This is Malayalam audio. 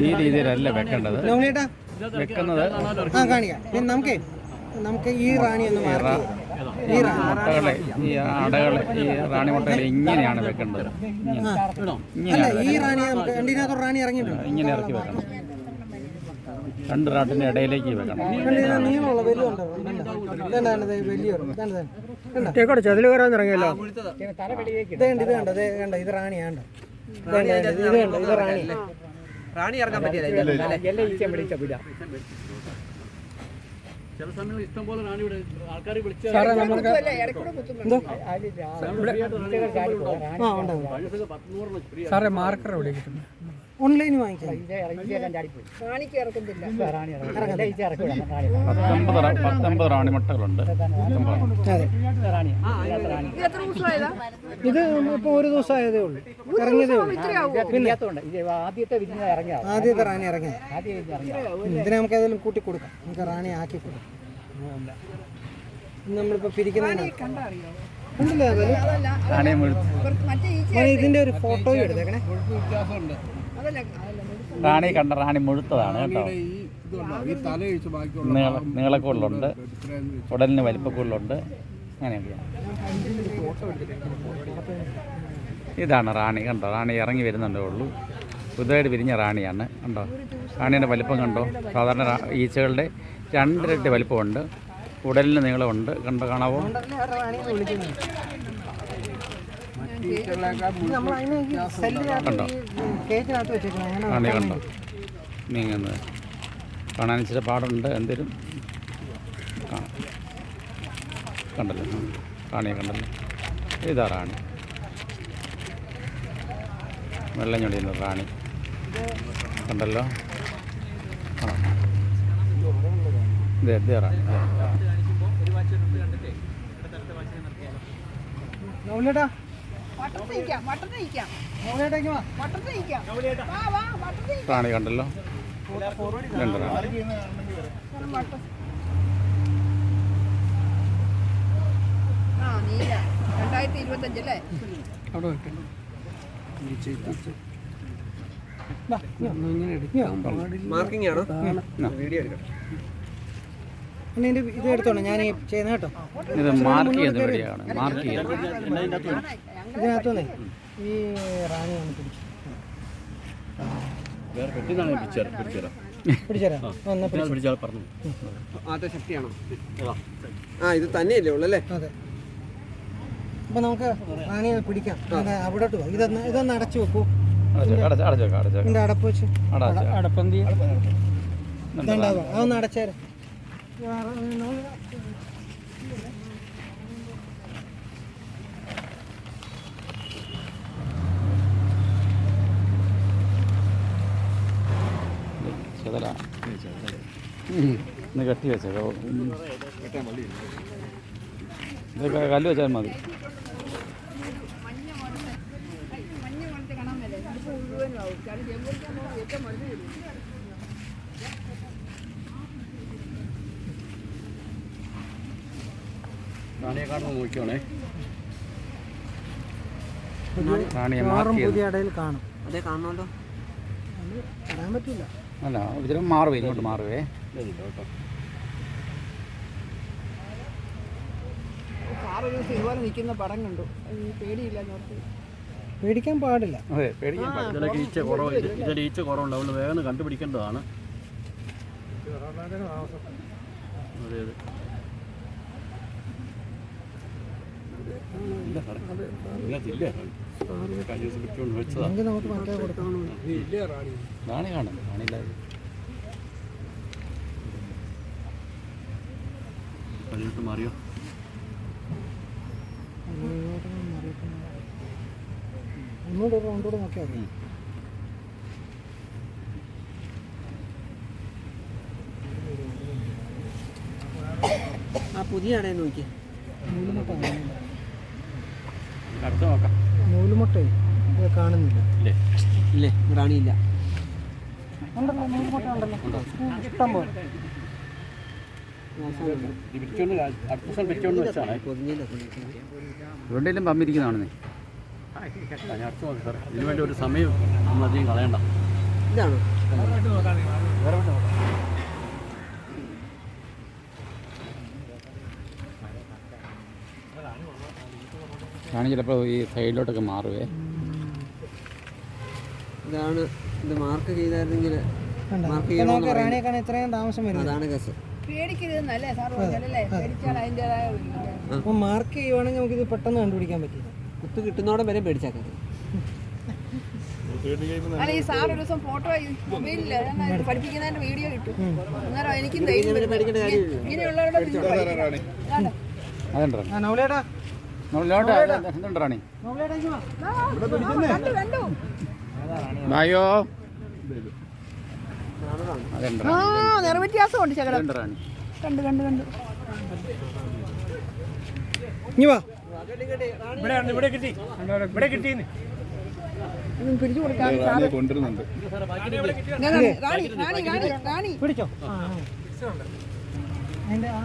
ഈ രീതിയിലല്ല വെക്കേണ്ടത്. വെക്കുന്നത് ആ കാണിക്കാം. നമുക്ക് നമുക്ക് ഈ റാണി ഒന്ന് ഈ മുട്ടകളെ ഈ അടകളെ ഈ റാണി മുട്ടകളെ ഇങ്ങനെയാണ് വെക്കേണ്ടത്. ഇങ്ങനെ. ഈ റാണി നമുക്ക് രണ്ടിനകത്ത് റാണി ഇറങ്ങിയിട്ടുണ്ട്. ഇങ്ങനെ ഇറക്കി വെക്കണം. രണ്ട് റാട്ടിന് ഇടയിലേക്ക് വെക്കണം? തേക്കോട്ടെ കയറാൻ ഇറങ്ങിയല്ലോ? ഇത് കണ്ട് ഇത് കണ്ടോ ഇത് കണ്ടോ? ഇത് റാണിയാണ്ടോ ഇത് കണ്ടോ, ഇത് കണ്ടോ ഇത് റാണി. റാണി ഇറങ്ങാൻ പറ്റിയല്ല സാറേ മാർക്കർ എവിടെ കിട്ടുന്നു വാങ്ങിക്കാം. പത്തൊമ്പത് പത്തൊമ്പത് റാണി മുട്ടകളുണ്ട്. അതെ. ഇത് ഇപ്പോൾ ഒരു ദിവസം ആയതേ ഉള്ളൂ. ഇറങ്ങിയതേ ഉള്ളൂ പിന്നെ ആദ്യത്തെ വിരിഞ്ഞ ഇറങ്ങിയ ആദ്യത്തെ റാണി ഇറങ്ങിയത്. ഇറങ്ങിയ ഇതിനെ നമുക്ക് ഏതെങ്കിലും കൂട്ടി കൊടുക്കാം. നമുക്ക് റാണി ആക്കി കൊടുക്കാം. നമ്മളിപ്പോ നമ്മളിപ്പോൾ പിരിക്കുന്നതിനാണ് ഇതിന്റെ ഒരു ഫോട്ടോയും എടുത്തേക്കണേ. റാണി കണ്ട റാണി മുഴുത്തതാണ് കേട്ടോ. നീള നീളക്കൂടുതലുണ്ട് ഉടലിന് വലിപ്പക്കൂടലുണ്ട് അങ്ങനെയൊക്കെയാണ്. ഇതാണ് റാണി കണ്ടോ? റാണി ഇറങ്ങി വരുന്നുണ്ടേ ഉള്ളൂ. പുതുതായിട്ട് വിരിഞ്ഞ റാണിയാണ് കണ്ടോ? റാണിയുടെ വലിപ്പം കണ്ടോ? സാധാരണ ഈച്ചകളുടെ രണ്ടിരട്ടി വലിപ്പമുണ്ട്. ഉടലിന് നീളമുണ്ട്. കണ്ടോ കാണാവോ? കണ്ടോ? നീങ്ങുന്നത്. കാണാൻ ഇച്ചിരി പാടുണ്ട്. എന്തേലും കാണാം. കണ്ടല്ലോ. കാണിയെ റാണിയെ കണ്ടല്ലോ. ഇതാ റാണി. വെള്ളം ചൊടിയുന്നത് റാണി. കണ്ടല്ലോ? ആ ഇതേ ഇതേ റാണി. ഇതേ. റാണി കണ്ടല്ലോ. രണ്ട് നീല. രണ്ടായിരത്തി ഇരുപത്തഞ്ചല്ലേ അവിടെ വെക്കണം മാർക്കിംഗ് ആണോ? പിന്നെ ഇതിന്റെ ഇത് എടുത്തോണം ഞാൻ ചെയ്യുന്ന കേട്ടോ. ഇത് മാർക്ക് ചെയ്യുന്ന പരിപാടിയാണ് മാർക്ക് ചെയ്യുന്നത് ഇതിനകത്തുനിന്നേ? ഈ റാണി ഒന്ന് പിടിച്ചു. ആ. ഇത് തന്നെയല്ലേ ഉള്ളു അല്ലേ അതെ. അപ്പൊ നമുക്ക് പിടിക്കാം. അവിടോട്ട് ഇതൊന്ന് ഇതൊന്ന് അടച്ചു വെക്കൂ. അടപ്പ് വെച്ച്. അടപ്പന്തി ഇതുണ്ടാവും? അതൊന്ന് അടച്ചേരെ. ചെതല ഒന്ന് കെട്ടി വെച്ചേക്കോ ഇതൊക്കെ കല്ല് വെച്ചാൽ മതി. മഞ്ഞ കാണാൻ മേലെ. ഇത് മുഴുവനും ആവും. കാരണം പുതിയ ഇടയിൽ കാണും. അതേ കാണണമല്ലോ. പറ്റില്ല. അല്ല മാറുവേ ഇങ്ങോട്ട് മാറുവേ. സാറ് ഒരു ദിവസം ഇതുപോലെ നിൽക്കുന്ന പടം കണ്ടു. ഈ പേടിയില്ല പേടിക്കാൻ പാടില്ല. അതെ പേടിക്കാൻ പാടില്ല. ഈച്ച കുറവ് ഇതിൽ ഈച്ച കുറവുണ്ട്. അതുകൊണ്ട് വേഗം കണ്ടുപിടിക്കേണ്ടതാണ്. അതെ അതെ ഇല്ല സാറേ. ഇതിനകത്തില്ല. കഴിഞ്ഞ ദിവസം പിടിച്ചുകൊണ്ട് വെച്ചതാ എങ്കിൽ നമുക്ക് മറ്റേ കൊടുക്കാം മതി ആ പുതിയ അടയെ നോക്കി മൂന്ന് കാണുന്നില്ല. അടുത്ത് നോക്കാം നൂലുമുട്ടേ കാണുന്നില്ല. ഇല്ലേ? ഇല്ലേ? റാണിയില്ല ഉണ്ടല്ലോ നൂലുമുട്ട ഉണ്ടല്ലോ ഇഷ്ടം പോലെ. ഈ പിടിച്ചുകൊണ്ട് അടുത്ത ദിവസം പിടിച്ചുകൊണ്ട് വെച്ചാണ്. പൊതിഞ്ഞില്ല? ഇവരുടെയും പമ്പിരിക്കുന്നതാണെന്നേ ഇതിനു വേണ്ടി ഒരു സമയം നമ്മൾ അധികം കളയണ്ട. ഇതാണോ? റാണി ചിലപ്പോൾ ഈ സൈഡിലോട്ടൊക്കെ മാറുവേ. ഇതാണ് ഇത് മാർക്ക് ചെയ്തായിരുന്നെങ്കിൽ മാർക്ക് ചെയ്യണമെന്ന് ഇത്രയും താമസം വരും അതാണ് കേസ് അപ്പോൾ മാർക്ക് ചെയ്യുവാണെങ്കിൽ നമുക്കിത് പെട്ടെന്ന് കണ്ടുപിടിക്കാൻ പറ്റും. കുത്ത് കിട്ടുന്നോടെ വരെ പേടിച്ചാക്കരുത് അല്ല ഈ സാർ ഒരു ദിവസം ഫോട്ടോ മൊബൈലിൽ പഠിപ്പിക്കുന്നതിന്റെ വീഡിയോ കിട്ടും അന്നേരം എനിക്കും. ഇങ്ങനെയുള്ളവരുടെ റാണി? റാണി? നിറവ്യത്യാസമുണ്ട് ശകലം കണ്ടു കണ്ടു കണ്ടു. ഇങ്ങ് വാ. ഇവിടെ കിട്ടി. കൊടുക്കാൻ റാണി റാണി പിടിച്ചോ. അതിന്റെ ആ